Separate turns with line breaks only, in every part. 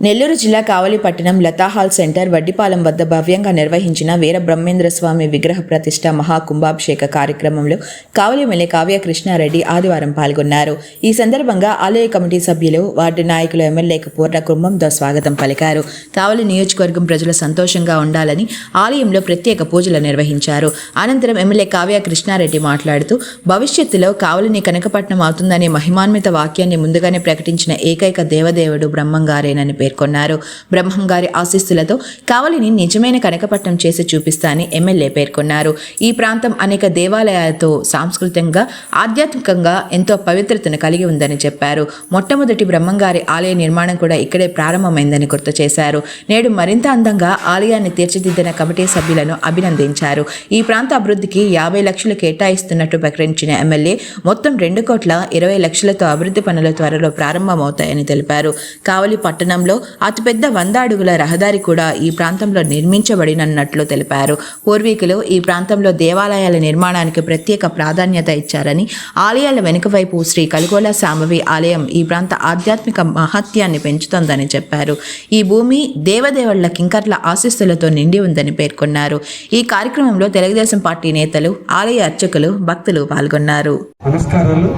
నెల్లూరు జిల్లా కావలిపట్టణం Latha hall centre Vaddipalem వద్ద భవ్యంగా నిర్వహించిన వీర బ్రహ్మేంద్ర స్వామి విగ్రహ ప్రతిష్ట మహాకుంభాభిషేక కార్యక్రమంలో కావలి ఎమ్మెల్యే కావ్య కృష్ణారెడ్డి ఆదివారం పాల్గొన్నారు. ఈ సందర్భంగా ఆలయ కమిటీ సభ్యులు వార్డు నాయకులు ఎమ్మెల్యేకు పూర్ణ కుంభంతో స్వాగతం పలికారు. కావలి నియోజకవర్గం ప్రజలు సంతోషంగా ఉండాలని ఆలయంలో ప్రత్యేక పూజలు నిర్వహించారు. అనంతరం ఎమ్మెల్యే కావ్య కృష్ణారెడ్డి మాట్లాడుతూ భవిష్యత్తులో కావలిని కనకపట్నం అవుతుందనే మహిమాన్విత వాక్యాన్ని ముందుగానే ప్రకటించిన ఏకైక దేవదేవుడు బ్రహ్మంగారేనని పేర్కొన్నారు. బ్రహ్మంగారి ఆశీస్సులతో కావలిని నిజమైన కనకపట్నం చేసి చూపిస్తానని ఎమ్మెల్యే పేర్కొన్నారు. ఈ ప్రాంతం అనేక దేవాలయాలతో సాంస్కృతికంగా ఆధ్యాత్మికంగా ఎంతో పవిత్రతను కలిగి ఉందని చెప్పారు. మొట్టమొదటి బ్రహ్మంగారి ఆలయ నిర్మాణం కూడా ఇక్కడే ప్రారంభమైందని గుర్తు చేశారు. నేడు మరింత అందంగా ఆలయాన్ని తీర్చిదిద్దిన కమిటీ సభ్యులను అభినందించారు. ఈ ప్రాంత అభివృద్ధికి యాభై లక్షలు కేటాయిస్తున్నట్టు ప్రకటించిన ఎమ్మెల్యే మొత్తం రెండు కోట్ల ఇరవై లక్షలతో అభివృద్ధి పనులు త్వరలో ప్రారంభమవుతాయని తెలిపారు. కావలి పట్టణంలో అతిపెద్ద వంద అడుగుల రహదారి కూడా ఈ ప్రాంతంలో నిర్మించబడినట్లు తెలిపారు. పూర్వీకులు ఈ ప్రాంతంలో దేవాలయాల నిర్మాణానికి ప్రత్యేక ప్రాధాన్యత ఇచ్చారని ఆలయాల వెనుక వైపు శ్రీ కలుగోల సాంబవి ఆలయం ఈ ప్రాంత ఆధ్యాత్మిక మహత్యాన్ని పెంచుతోందని చెప్పారు. ఈ భూమి దేవదేవుళ్ళ కింకర్ల ఆశీస్సులతో నిండి ఉందని పేర్కొన్నారు. ఈ కార్యక్రమంలో తెలుగుదేశం పార్టీ నేతలు ఆలయ అర్చకులు భక్తులు పాల్గొన్నారు.
నమస్కారాలు.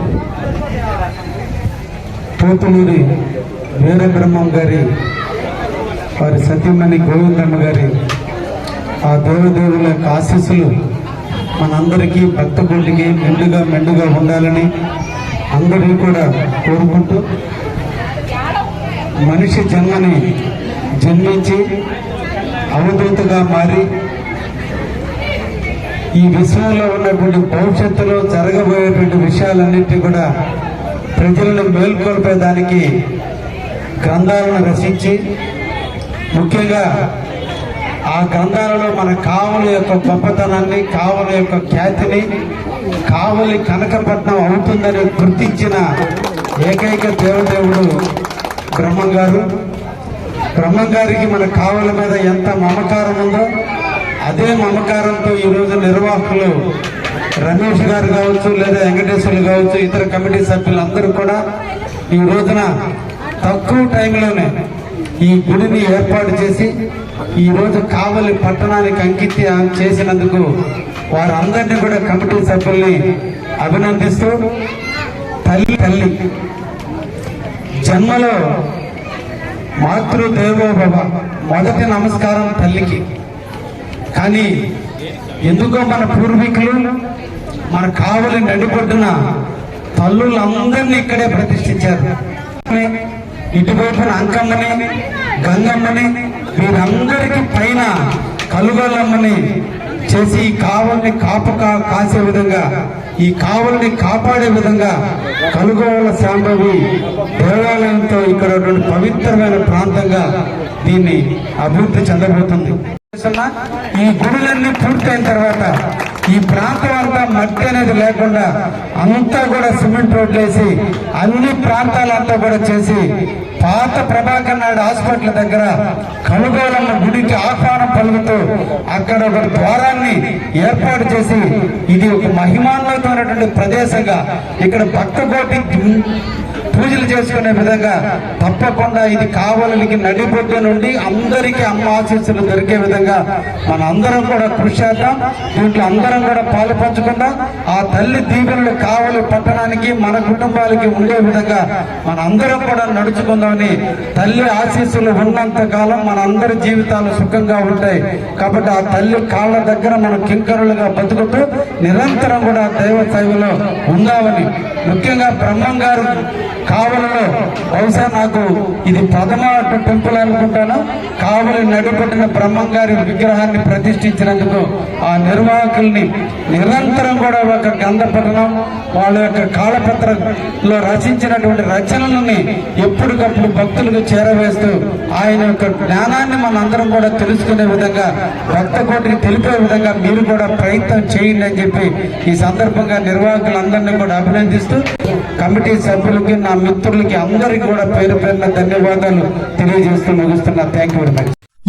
వేరే బ్రహ్మం గారి వారి సత్యమణి గోవిందమ్మ గారి ఆ దేవదేవుల యొక్క ఆశీస్సులు మనందరికీ భక్త గుడికి మెండుగా మెండుగా ఉండాలని అందరినీ కూడా కోరుకుంటూ మనిషి జన్మని జన్మించి అవధూతగా మారి ఈ విశ్వంలో ఉన్నటువంటి భవిష్యత్తులో జరగబోయేటువంటి విషయాలన్నింటినీ కూడా ప్రజలను మేల్కొల్పేదానికి గ్రంథాలను రచించి ముఖ్యంగా ఆ గ్రంథాలలో మన కావలి యొక్క గొప్పతనాన్ని కావుల యొక్క ఖ్యాతిని కావలి కనకపట్నం అవుతుందని గుర్తించిన ఏకైక దేవదేవుడు బ్రహ్మం గారు బ్రహ్మం గారికి మన కావుల మీద ఎంత మమకారం ఉందో అదే మమకారంతో ఈరోజు నిర్వాహకులు రమేష్ గారు కావచ్చు లేదా వెంకటేశ్వర్లు కావచ్చు ఇతర కమిటీ సభ్యులు అందరూ కూడా ఈ రోజున తక్కువ టైంలోనే ఈ గుడిని ఏర్పాటు చేసి ఈ రోజు కావలి పట్టణానికి అంకితం చేసినందుకు వారందరినీ కూడా కమిటీ సభ్యుల్ని అభినందిస్తూ తల్లి తల్లి జన్మలో మాతృదేవోభవ. మొదటి నమస్కారం తల్లికి. కానీ ఎందుకో మన పూర్వీకులు మన కావలి నడిపొడ్డున తల్లులందరినీ ఇక్కడే ప్రతిష్ఠించారు. ఇటువైపున అంకమ్మని గంగమ్మని వీరందరికీ పైన కలుగలమ్మని చేసి ఈ కావల్ని కాపు కాసే విధంగా ఈ కావల్ని కాపాడే విధంగా కలుగోల శాంభవి దేవాలయంతో ఇక్కడ పవిత్రమైన ప్రాంతంగా దీన్ని అభివృద్ధి చెందబోతుంది. ఈ గుడులన్నీ పూర్తయిన తర్వాత ఈ ప్రాంతం అంతా మట్టి అనేది లేకుండా అంతా కూడా సిమెంట్ రోడ్లు వేసి అన్ని ప్రాంతాలంతా కూడా చేసి పాత ప్రభాకర్ నాయుడు హాస్పిటల్ దగ్గర కనుగోలమ్మ గుడికి ఆహ్వానం పలుకుతూ అక్కడ ఒక ద్వారాన్ని ఏర్పాటు చేసి ఇది ఒక మహిమాన్వితమైనటువంటి ప్రదేశంగా ఇక్కడ భక్త కోటి పూజలు చేసుకునే విధంగా తప్పకుండా ఇది కావలికి నడిబొడ్డు నుండి అందరికీ అమ్మ ఆశీస్సులు దొరికే విధంగా మన అందరం కూడా కృషి చేద్దాం. దీంట్లో అందరం కూడా పాలు పంచుకుందాం. ఆ తల్లి దీవెనలు కావలి పట్టణానికి మన కుటుంబాలకి ఉండే విధంగా మన అందరం కూడా నడుచుకుందాం. నడుచుకుందామని తల్లి ఆశీస్సులు ఉన్నంత కాలం మన అందరి జీవితాలు సుఖంగా ఉంటాయి. కాబట్టి ఆ తల్లి కాళ్ళ దగ్గర మనం కింకరులుగా బతుకుతూ నిరంతరం కూడా దైవ సేవలో ఉందామని. ముఖ్యంగా బ్రహ్మం గారు కావలలో బహుశా నాకు ఇది ప్రథమ టెంపుల్ అనుకుంటాను. కావలి నడిపెట్టిన బ్రహ్మం గారి విగ్రహాన్ని ప్రతిష్ఠించినందుకు ఆ నిర్వాహకుల్ని నిరంతరం కూడా ఒక గంధపట్టణం వాళ్ళ యొక్క కాళపత్రలో రచించినటువంటి రచనలని ఎప్పటికప్పుడు భక్తులకు చేరవేస్తూ ఆయన యొక్క జ్ఞానాన్ని మనందరం కూడా తెలుసుకునే విధంగా భక్త కోటికి తెలిపే విధంగా మీరు కూడా ప్రయత్నం చేయండి అని చెప్పి ఈ సందర్భంగా నిర్వాహకులందరినీ కూడా అభినందిస్తూ కమిటీ సభ్యులకి నా మిత్రులకి అందరికీ కూడా పేరు పేరున ధన్యవాదాలు తెలియజేస్తూ ముగిస్తున్నా. Thank you very much